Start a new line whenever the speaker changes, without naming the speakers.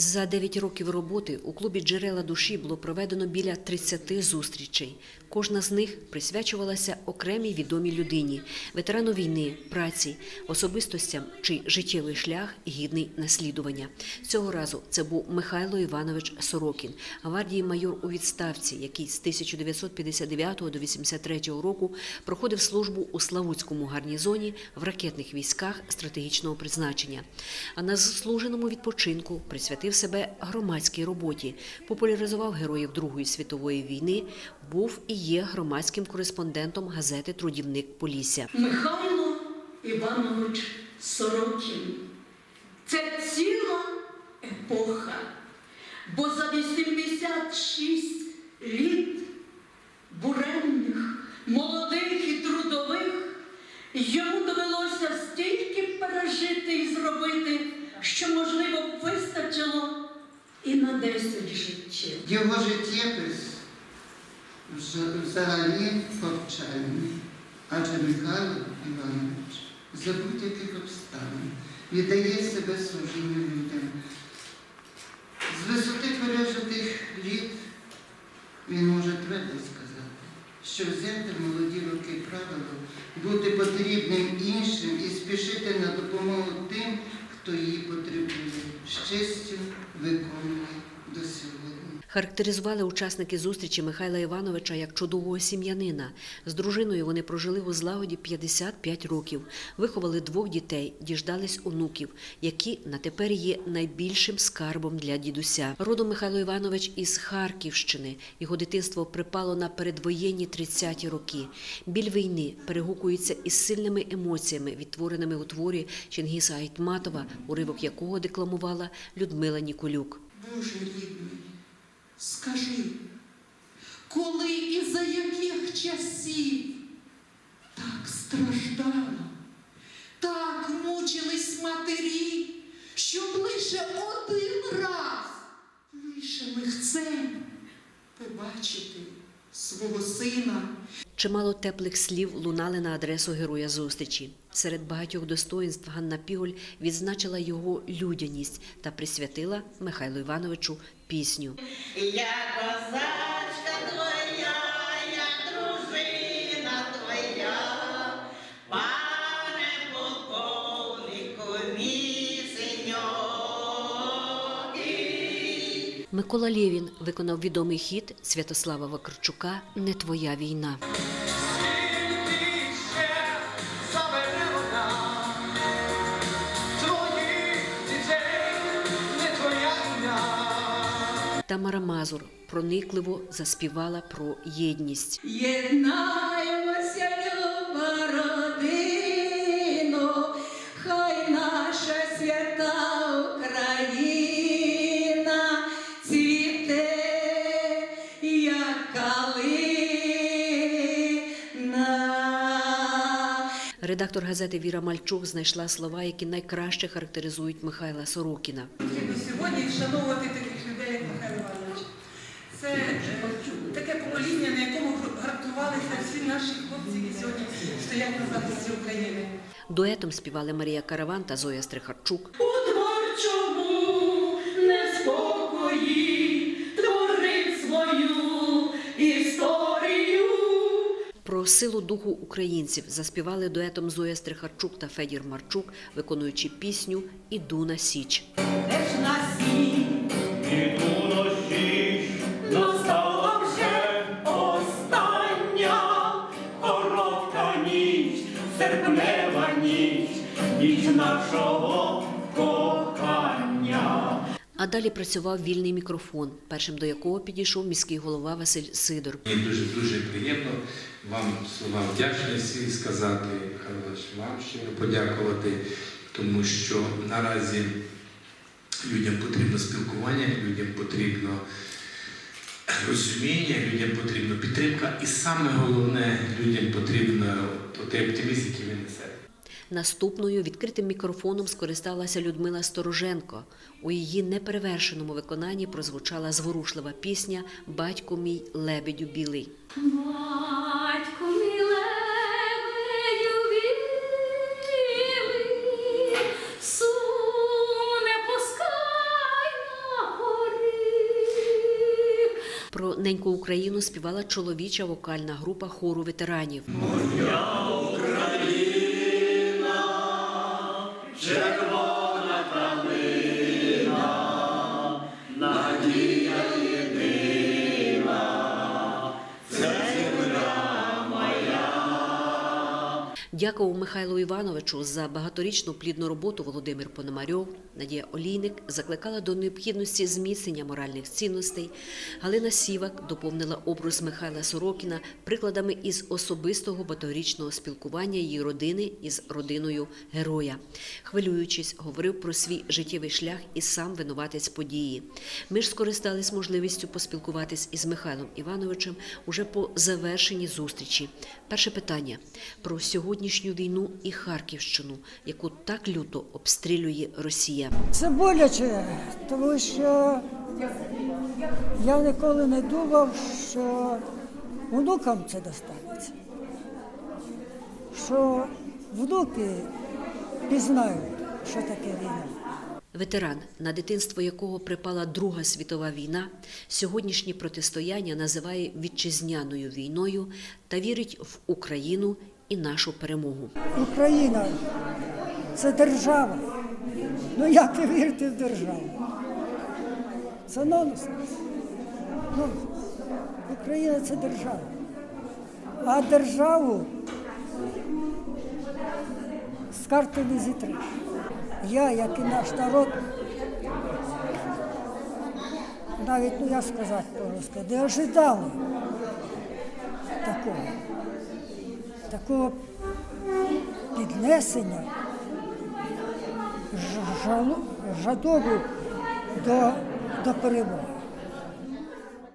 За 9 років роботи у клубі Джерела душі було проведено біля 30 зустрічей. Кожна з них присвячувалася окремій відомій людині, ветерану війни, праці, особистостям чи життєвий шлях гідний наслідування. Цього разу це був Михайло Іванович Сорокін, гвардії майор у відставці, який з 1959 до 83 року проходив службу у Славутському гарнізоні в ракетних військах стратегічного призначення. А на заслуженому відпочинку присвятив себе громадській роботі, популяризував героїв Другої світової війни, був і є громадським кореспондентом газети Трудівник Полісся.
Михайло Іванович Сорокін. Це ціла епоха, бо за 86 літ буремних, молодих і трудових йому довелося стільки пережити і зробити, що, можливо, вистачило і на 10 життів.
Його життєпис взагалі повчальний, адже Михайло Іванович за будь-яких обставин віддає себе служінню людям. З висоти пережитих літ він може твердо сказати, що взяти молоді роки правило бути потрібним іншим і спішити на допомогу тим, хто її потребує, щастю виконує до сьогодні.
Характеризували учасники зустрічі Михайла Івановича як чудового сім'янина. З дружиною вони прожили у злагоді 55 років, виховали двох дітей, діждались онуків, які на тепер є найбільшим скарбом для дідуся. Родом Михайло Іванович із Харківщини. Його дитинство припало на передвоєнні 30-ті роки. Біль війни перегукується із сильними емоціями, відтвореними у творі Чингіса Айтматова, уривок якого декламувала Людмила Ніколюк.
Боже рідний, скажи, коли і за яких часів так страждала, так мучились матері, щоб лише один раз, лише михцем побачити свого сина.
Чимало теплих слів лунали на адресу героя зустрічі. Серед багатьох достоїнств Ганна Піголь відзначила його людяність та присвятила Михайлу Івановичу пісню.
Я козачка
Микола Лєвін виконав відомий хіт Святослава Вакарчука Не твоя війна. Тамара Мазур проникливо заспівала про єдність.
Єднаємося, люба родино, хай наша свята
Редактор газети Віра Мальчук знайшла слова, які найкраще характеризують Михайла Сорокіна.
сьогодні вшановувати таких людей, як Михайло Іванович. Це е, таке покоління, на якому гартувалися всі наші хлопці, які сьогодні стоять на захисті України.
Дуетом співали Марія Караван та Зоя Стрихарчук. Силу духу українців заспівали дуетом Зоя Стрихарчук та Федір Марчук, виконуючи пісню Іду на Січ.
Серпнева ніч, ніч нашого.
А далі працював вільний мікрофон, першим до якого підійшов міський голова Василь Сидор.
Дуже дуже приємно вам слова вдячності сказати, Михайло Іванович, вам щиро подякувати, тому що наразі людям потрібно спілкування, людям потрібно розуміння, людям потрібна підтримка, і саме головне, людям потрібно той оптимізм, який ви несете.
Наступною відкритим мікрофоном скористалася Людмила Стороженко. У її неперевершеному виконанні прозвучала зворушлива пісня Батько мій лебедю білий.
Батько мій лебедю білий, сум не пускай
Про неньку Україну співала чоловіча вокальна група хору ветеранів. Czego Дякував Михайлу Івановичу за багаторічну плідну роботу Володимир Пономарьов. Надія Олійник закликала до необхідності зміцнення моральних цінностей. Галина Сівак доповнила образ Михайла Сорокіна прикладами із особистого багаторічного спілкування її родини із родиною героя. Хвилюючись, говорив про свій життєвий шлях і сам винуватець події. Ми ж скористались можливістю поспілкуватись із Михайлом Івановичем уже по завершенні зустрічі. Перше питання про сьогоднішню війну і Харківщину, яку так люто обстрілює Росія.
Це боляче, тому що я ніколи не думав, що внукам це достанеться. Що внуки пізнають, що таке війна.
Ветеран, на дитинство якого припала Друга світова війна, сьогоднішнє протистояння називає вітчизняною війною та вірить в Україну і нашу перемогу.
Україна це держава. Ну як ви вірите в державу? Це нонсенс. Ну, Україна це держава. А державу з карти не зітриш. Я, як і наш народ, навіть, ну я сказати не ожидали такого такого піднесення, жадобу до, до перемоги.